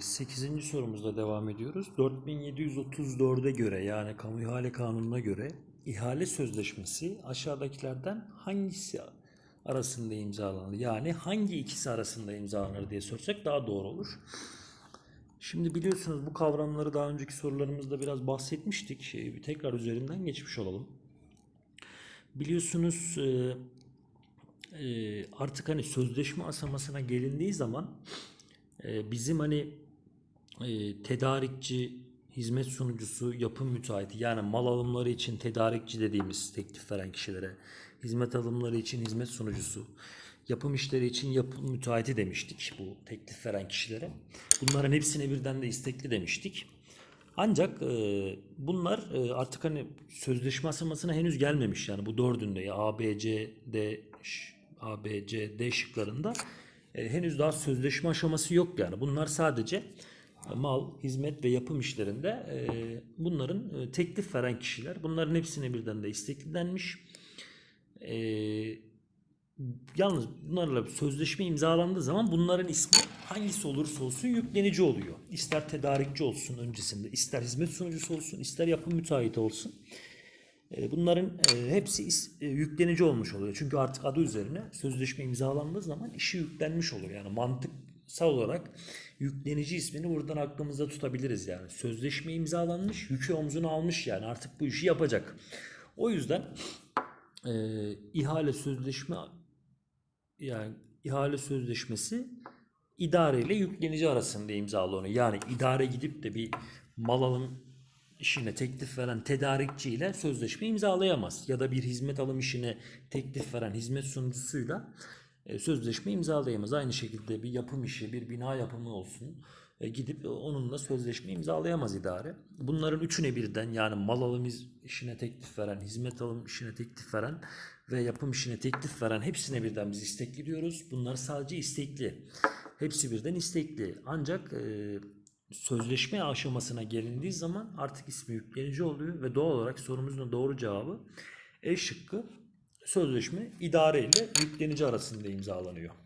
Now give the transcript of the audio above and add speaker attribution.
Speaker 1: 8. Ee, sorumuzla devam ediyoruz. 4734'e göre yani kamu ihale kanununa göre ihale sözleşmesi aşağıdakilerden hangisi arasında imzalanır? Yani hangi ikisi arasında imzalanır diye sorsak daha doğru olur. Şimdi biliyorsunuz bu kavramları daha önceki sorularımızda biraz bahsetmiştik. Ee, tekrar üzerinden geçmiş olalım. Biliyorsunuz e, e, artık hani sözleşme aşamasına gelindiği zaman bizim hani e, tedarikçi, hizmet sunucusu, yapım müteahhiti yani mal alımları için tedarikçi dediğimiz teklif veren kişilere, hizmet alımları için hizmet sunucusu, yapım işleri için yapım müteahhiti demiştik bu teklif veren kişilere. Bunların hepsine birden de istekli demiştik. Ancak e, bunlar e, artık hani sözleşme aşamasına henüz gelmemiş yani bu dördünde ya A, B, C, D, A, B, C, D şıklarında e, henüz daha sözleşme aşaması yok yani. Bunlar sadece e, mal, hizmet ve yapım işlerinde e, bunların teklif veren kişiler. Bunların hepsine birden de istekli denmiş. E, Yalnız bunlarla sözleşme imzalandığı zaman bunların ismi hangisi olursa olsun yüklenici oluyor. İster tedarikçi olsun öncesinde, ister hizmet sunucusu olsun, ister yapım müteahhiti olsun. E, Bunların e, hepsi e, yüklenici olmuş oluyor. Çünkü artık adı üzerine sözleşme imzalandığı zaman işi yüklenmiş olur. Yani mantıksal olarak yüklenici ismini buradan aklımızda tutabiliriz yani. Sözleşme imzalanmış, yükü omzuna almış yani artık bu işi yapacak. O yüzden e, ihale sözleşme yani ihale sözleşmesi idare ile yüklenici arasında imzalanıyor. Yani idare gidip de bir mal alım işine teklif veren tedarikçi ile sözleşme imzalayamaz. Ya da bir hizmet alım işine teklif veren hizmet sunucusuyla e, sözleşme imzalayamaz. Aynı şekilde bir yapım işi, bir bina yapımı olsun e, gidip onunla sözleşme imzalayamaz idare. Bunların üçüne birden yani mal alım işine teklif veren, hizmet alım işine teklif veren ve yapım işine teklif veren hepsine birden biz istekli diyoruz. Bunlar sadece istekli. Hepsi birden istekli. Ancak e, sözleşme aşamasına gelindiği zaman artık ismi yüklenici oluyor ve doğal olarak sorumuzun doğru cevabı E şıkkı sözleşme idare ile yüklenici arasında imzalanıyor.